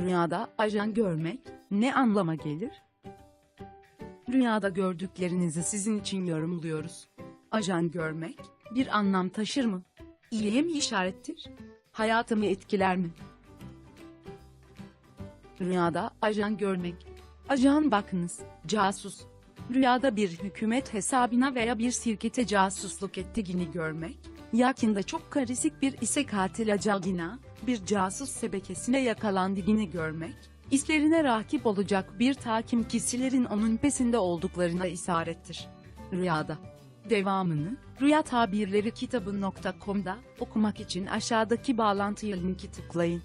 Rüyada ajan görmek ne anlama gelir? Rüyada gördüklerinizi sizin için yorumluyoruz. Ajan görmek bir anlam taşır mı? İyiye mi işarettir? Hayatımı etkiler mi? Rüyada ajan görmek. Ajan bakınız, casus. Rüyada bir hükümet hesabına veya bir şirkete casusluk ettiğini görmek, yakında çok karışık bir ise katil acagina, bir casus sebekesine yakalandığını görmek, işlerine rakip olacak bir takim kişilerin onun pesinde olduklarına isarettir. Rüyada. Devamını, Rüya Tabirleri kitabı.com'da okumak için aşağıdaki bağlantıya linki tıklayın.